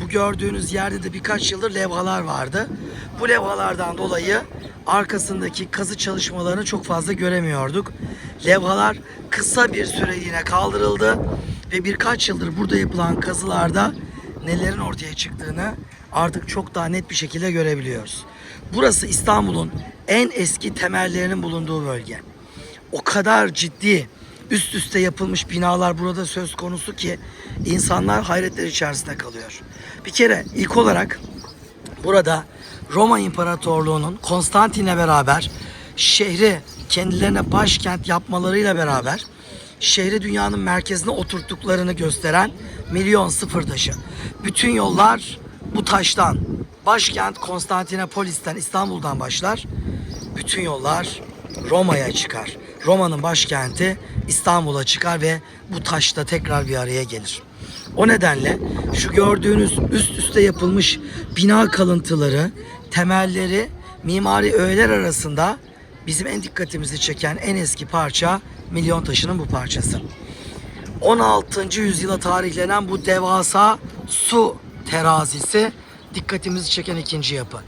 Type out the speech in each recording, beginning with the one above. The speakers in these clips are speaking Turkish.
Bu gördüğünüz yerde de birkaç yıldır levhalar vardı. Bu levhalardan dolayı arkasındaki kazı çalışmalarını çok fazla göremiyorduk. Levhalar kısa bir süreliğine kaldırıldı ve birkaç yıldır burada yapılan kazılarda nelerin ortaya çıktığını artık çok daha net bir şekilde görebiliyoruz. Burası İstanbul'un en eski temellerinin bulunduğu bölge. O kadar ciddi üst üste yapılmış binalar burada söz konusu ki insanlar hayretler içerisinde kalıyor. Bir kere ilk olarak burada Roma İmparatorluğu'nun Konstantin'le beraber şehri kendilerine başkent yapmalarıyla beraber şehri dünyanın merkezine oturttuklarını gösteren milyon sıfır taşı. Bütün yollar bu taştan. Başkent Konstantinopolis'ten İstanbul'dan başlar. Bütün yollar Roma'ya çıkar. Roma'nın başkenti İstanbul'a çıkar ve bu taşta tekrar bir araya gelir. O nedenle şu gördüğünüz üst üste yapılmış bina kalıntıları, temelleri, mimari öğeler arasında bizim en dikkatimizi çeken en eski parça milyon taşının bu parçası. 16. yüzyıla tarihlenen bu devasa su terazisi dikkatimizi çeken ikinci yapı.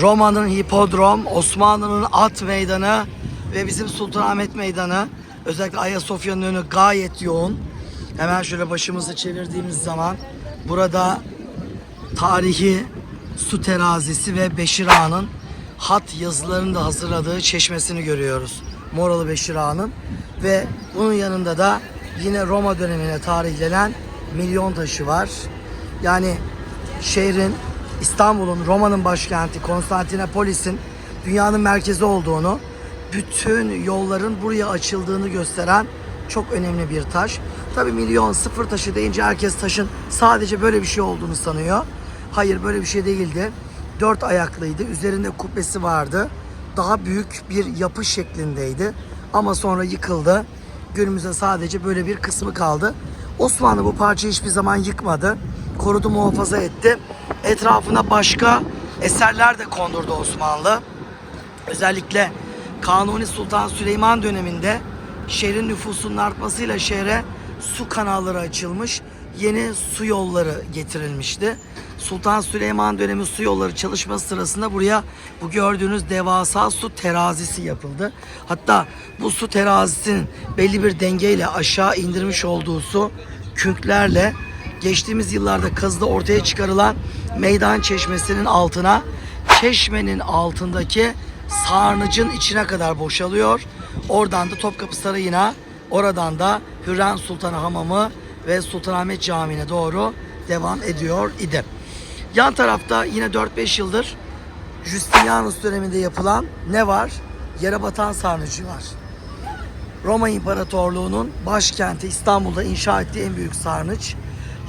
Roma'nın hipodrom, Osmanlı'nın at meydanı ve bizim Sultanahmet Meydanı özellikle Ayasofya'nın önü gayet yoğun. Hemen şöyle başımızı çevirdiğimiz zaman burada tarihi su terazisi ve Beşir Ağa'nın hat yazılarını da hazırladığı çeşmesini görüyoruz. Moralı Beşir Ağa'nın ve bunun yanında da yine Roma dönemine tarihlenen milyon taşı var. Yani şehrin İstanbul'un, Roma'nın başkenti Konstantinopolis'in dünyanın merkezi olduğunu, bütün yolların buraya açıldığını gösteren çok önemli bir taş. Tabii milyon sıfır taşı deyince herkes taşın sadece böyle bir şey olduğunu sanıyor. Hayır böyle bir şey değildi. Dört ayaklıydı. Üzerinde kubbesi vardı. Daha büyük bir yapı şeklindeydi. Ama sonra yıkıldı. Günümüzde sadece böyle bir kısmı kaldı. Osmanlı bu parçayı hiçbir zaman yıkmadı. Korudu muhafaza etti. Etrafına başka eserler de kondurdu Osmanlı. Özellikle Kanuni Sultan Süleyman döneminde şehrin nüfusunun artmasıyla şehre su kanalları açılmış, yeni su yolları getirilmişti. Sultan Süleyman dönemi su yolları çalışması sırasında buraya bu gördüğünüz devasa su terazisi yapıldı. Hatta bu su terazisinin belli bir dengeyle aşağı indirmiş olduğu su künklerle geçtiğimiz yıllarda kazıda ortaya çıkarılan meydan çeşmesinin altına çeşmenin altındaki sarnıcın içine kadar boşalıyor. Oradan da Topkapı Sarayı'na, oradan da Hürrem Sultan Hamamı ve Sultanahmet Camii'ne doğru devam ediyor idi. Yan tarafta yine 4-5 yıldır Justinianus döneminde yapılan ne var? Yere batan sarnıcı var. Roma İmparatorluğu'nun başkenti İstanbul'da inşa ettiği en büyük sarnıç.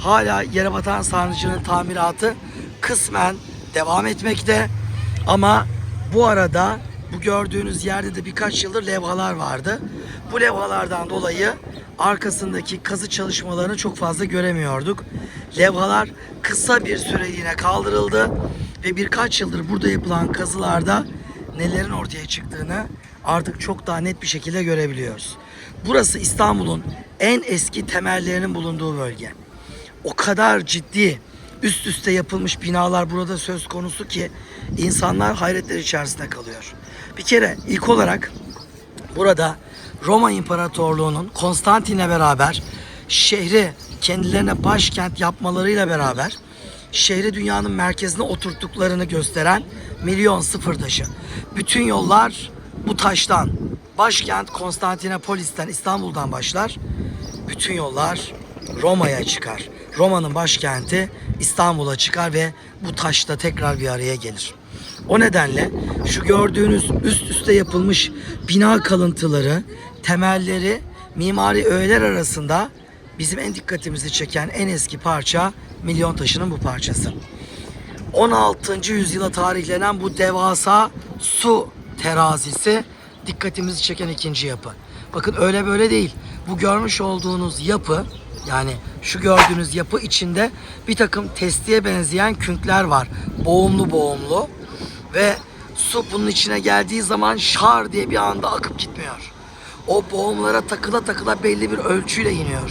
Hala yere batan sarnıcının tamiratı kısmen devam etmekte. Ama bu arada bu gördüğünüz yerde de birkaç yıldır levhalar vardı. Bu levhalardan dolayı arkasındaki kazı çalışmalarını çok fazla göremiyorduk. Levhalar kısa bir süreliğine kaldırıldı ve birkaç yıldır burada yapılan kazılarda nelerin ortaya çıktığını artık çok daha net bir şekilde görebiliyoruz. Burası İstanbul'un en eski temellerinin bulunduğu bölge. O kadar ciddi üst üste yapılmış binalar burada söz konusu ki insanlar hayretler içerisinde kalıyor. Bir kere ilk olarak burada Roma İmparatorluğu'nun Konstantin'le beraber şehri kendilerine başkent yapmalarıyla beraber şehri dünyanın merkezine oturttuklarını gösteren milyon sıfır taşı. Bütün yollar bu taştan. Başkent Konstantinopolis'ten İstanbul'dan başlar. Bütün yollar Roma'ya çıkar. Roma'nın başkenti İstanbul'a çıkar ve bu taşta tekrar bir araya gelir. O nedenle şu gördüğünüz üst üste yapılmış bina kalıntıları, temelleri, mimari öğeler arasında bizim en dikkatimizi çeken en eski parça milyon taşının bu parçası. 16. yüzyıla tarihlenen bu devasa su terazisi dikkatimizi çeken ikinci yapı. Bakın öyle böyle değil. Bu görmüş olduğunuz yapı Yani şu gördüğünüz yapı içinde bir takım testiye benzeyen künkler var. Boğumlu boğumlu. Ve su bunun içine geldiği zaman şar diye bir anda akıp gitmiyor. O boğumlara takıla takıla belli bir ölçüyle iniyor.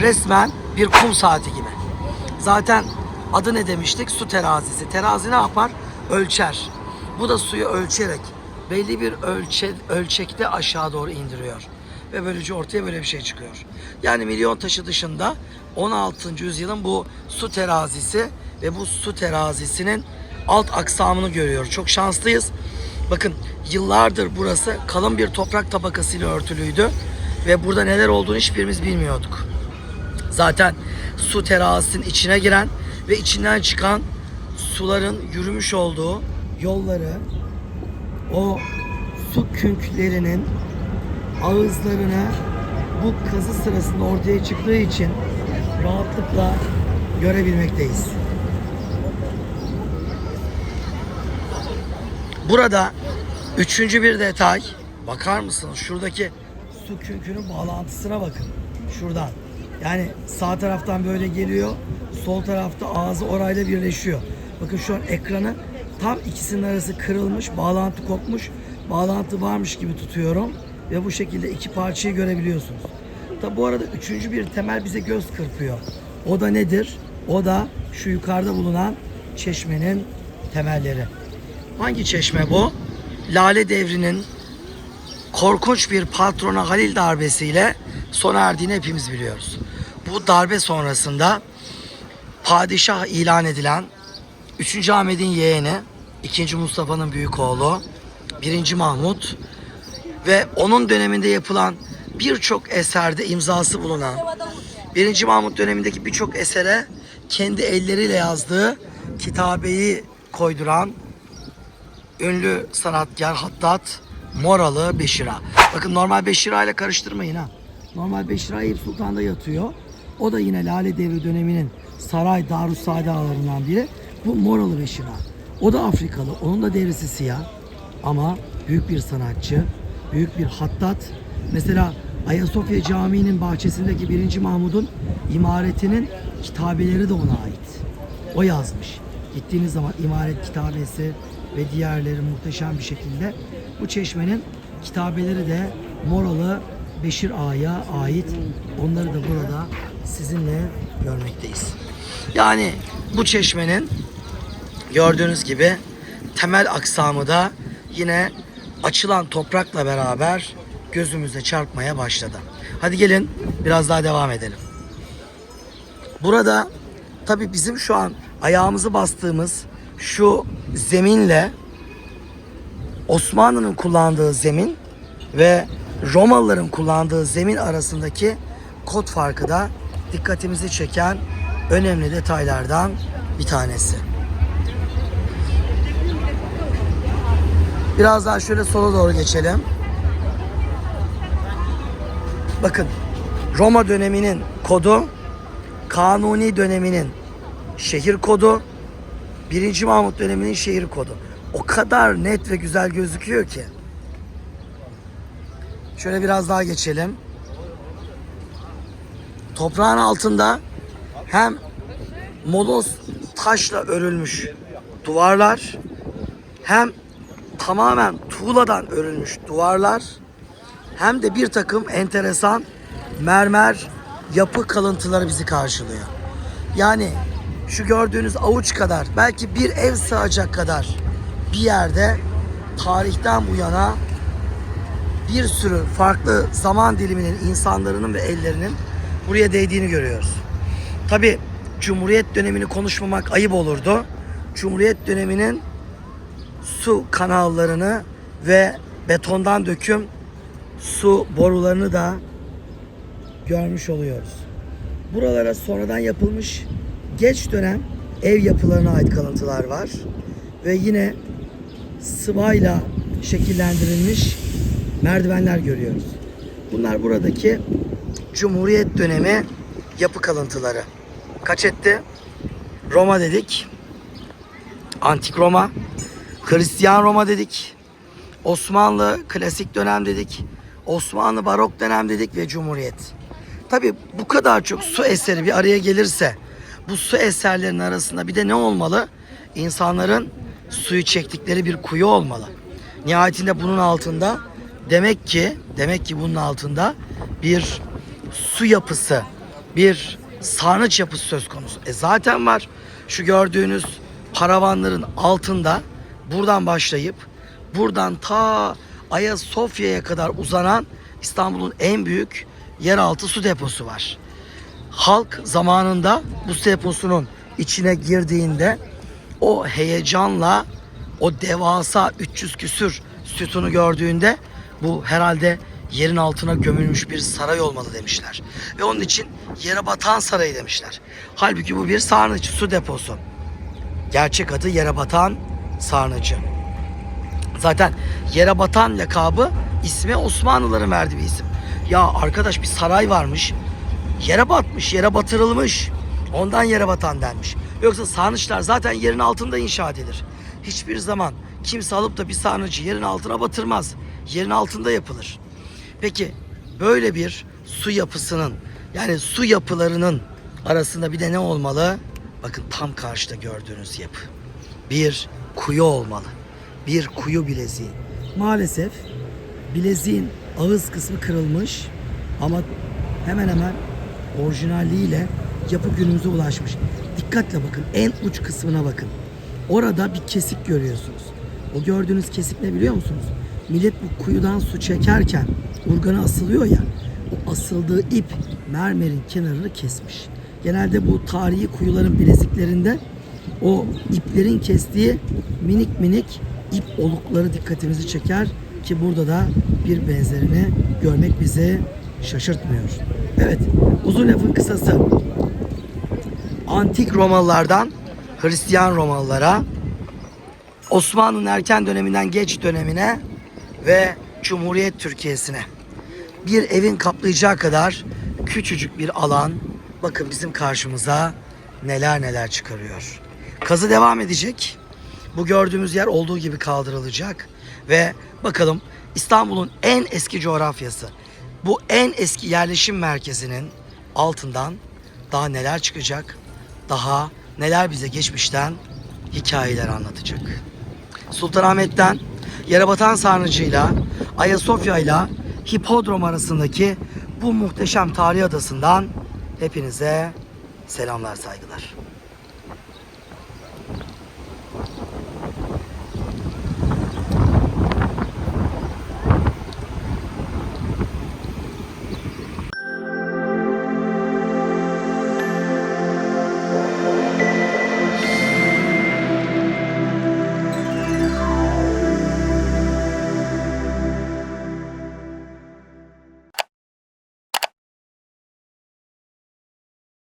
Resmen bir kum saati gibi. Zaten adı ne demiştik? Su terazisi. Terazi ne yapar? Ölçer. Bu da suyu ölçerek belli bir ölçe, ölçekte aşağı doğru indiriyor. Ve böylece ortaya böyle bir şey çıkıyor. Yani milyon taşı dışında 16. yüzyılın bu su terazisi ve bu su terazisinin alt aksamını görüyor. Çok şanslıyız. Bakın yıllardır burası kalın bir toprak tabakasıyla örtülüydü. Ve burada neler olduğunu hiçbirimiz bilmiyorduk. Zaten su terazisinin içine giren ve içinden çıkan suların yürümüş olduğu yolları o su künklerinin ağızlarına bu kazı sırasında ortaya çıktığı için rahatlıkla görebilmekteyiz. Burada üçüncü bir detay bakar mısınız? Şuradaki su künkünün bağlantısına bakın. Şuradan. Yani sağ taraftan böyle geliyor. Sol tarafta ağzı orayla birleşiyor. Bakın şu an ekranı tam ikisinin arası kırılmış. Bağlantı kopmuş. Bağlantı varmış gibi tutuyorum. Ve bu şekilde iki parçayı görebiliyorsunuz. Tabi bu arada üçüncü bir temel bize göz kırpıyor. O da nedir? O da şu yukarıda bulunan çeşmenin temelleri. Hangi çeşme bu? Lale devrinin korkunç bir patrona Halil darbesiyle sona erdiğini hepimiz biliyoruz. Bu darbe sonrasında padişah ilan edilen 3. Ahmet'in yeğeni, 2. Mustafa'nın büyük oğlu, 1. Mahmut ve onun döneminde yapılan birçok eserde imzası bulunan 1. Mahmut dönemindeki birçok esere kendi elleriyle yazdığı kitabeyi koyduran ünlü sanatkar Hattat Moralı Beşira. Bakın normal Beşira ile karıştırmayın ha. Normal Beşira Eyüp Sultan'da yatıyor. O da yine Lale Devri döneminin saray ağalarından biri. Bu Moralı Beşira. O da Afrikalı. Onun da derisi siyah. Ama büyük bir sanatçı. Büyük bir hattat. Mesela Ayasofya Camii'nin bahçesindeki 1. Mahmud'un imaretinin kitabeleri de ona ait. O yazmış. Gittiğiniz zaman imaret kitabesi ve diğerleri muhteşem bir şekilde. Bu çeşmenin kitabeleri de Moralı Beşir Ağa'ya ait. Onları da burada sizinle görmekteyiz. Yani bu çeşmenin gördüğünüz gibi temel aksamı da yine açılan toprakla beraber gözümüze çarpmaya başladı. Hadi gelin biraz daha devam edelim. Burada tabi bizim şu an ayağımızı bastığımız şu zeminle Osmanlı'nın kullandığı zemin ve Romalıların kullandığı zemin arasındaki kod farkı da dikkatimizi çeken önemli detaylardan bir tanesi. Biraz daha şöyle sola doğru geçelim. Bakın Roma döneminin kodu, Kanuni döneminin şehir kodu, 1. Mahmut döneminin şehir kodu. O kadar net ve güzel gözüküyor ki. Şöyle biraz daha geçelim. Toprağın altında hem moloz taşla örülmüş duvarlar hem tamamen tuğladan örülmüş duvarlar hem de bir takım enteresan mermer yapı kalıntıları bizi karşılıyor. Yani şu gördüğünüz avuç kadar belki bir ev sığacak kadar bir yerde tarihten bu yana bir sürü farklı zaman diliminin insanların ve ellerinin buraya değdiğini görüyoruz. Tabi Cumhuriyet dönemini konuşmamak ayıp olurdu. Cumhuriyet döneminin su kanallarını ve betondan döküm su borularını da görmüş oluyoruz. Buralara sonradan yapılmış geç dönem ev yapılarına ait kalıntılar var. Ve yine sıvayla şekillendirilmiş merdivenler görüyoruz. Bunlar buradaki Cumhuriyet dönemi yapı kalıntıları. Kaç etti? Roma dedik. Antik Roma. Hristiyan Roma dedik. Osmanlı klasik dönem dedik. Osmanlı barok dönem dedik ve Cumhuriyet. Tabii bu kadar çok su eseri bir araya gelirse bu su eserlerinin arasında bir de ne olmalı? İnsanların suyu çektikleri bir kuyu olmalı. Nihayetinde bunun altında demek ki demek ki bunun altında bir su yapısı, bir sarnıç yapısı söz konusu. E zaten var. Şu gördüğünüz paravanların altında buradan başlayıp buradan ta Ayasofya'ya kadar uzanan İstanbul'un en büyük yeraltı su deposu var. Halk zamanında bu su deposunun içine girdiğinde o heyecanla o devasa 300 küsür sütunu gördüğünde bu herhalde yerin altına gömülmüş bir saray olmalı demişler. Ve onun için yere batan sarayı demişler. Halbuki bu bir sarnıç su deposu. Gerçek adı yere batan sarnıcı. Zaten yere batan lakabı ismi Osmanlıların verdiği bir isim. Ya arkadaş bir saray varmış. Yere batmış, yere batırılmış. Ondan yere batan denmiş. Yoksa sarnıçlar zaten yerin altında inşa edilir. Hiçbir zaman kimse alıp da bir sarnıcı yerin altına batırmaz. Yerin altında yapılır. Peki böyle bir su yapısının yani su yapılarının arasında bir de ne olmalı? Bakın tam karşıda gördüğünüz yapı. Bir kuyu olmalı. Bir kuyu bileziği. Maalesef bileziğin ağız kısmı kırılmış ama hemen hemen orijinalliğiyle yapı günümüze ulaşmış. Dikkatle bakın en uç kısmına bakın. Orada bir kesik görüyorsunuz. O gördüğünüz kesik ne biliyor musunuz? Millet bu kuyudan su çekerken urgana asılıyor ya. O asıldığı ip mermerin kenarını kesmiş. Genelde bu tarihi kuyuların bileziklerinde o iplerin kestiği minik minik ip olukları dikkatimizi çeker ki burada da bir benzerini görmek bizi şaşırtmıyor. Evet, uzun lafın kısası. Antik Romalılardan Hristiyan Romalılara, Osmanlı'nın erken döneminden geç dönemine ve Cumhuriyet Türkiye'sine bir evin kaplayacağı kadar küçücük bir alan bakın bizim karşımıza neler neler çıkarıyor. Kazı devam edecek. Bu gördüğümüz yer olduğu gibi kaldırılacak ve bakalım İstanbul'un en eski coğrafyası bu en eski yerleşim merkezinin altından daha neler çıkacak? Daha neler bize geçmişten hikayeler anlatacak? Sultanahmet'ten Yerebatan Sarnıcı'yla Ayasofya'yla Hipodrom arasındaki bu muhteşem tarihi adasından hepinize selamlar saygılar.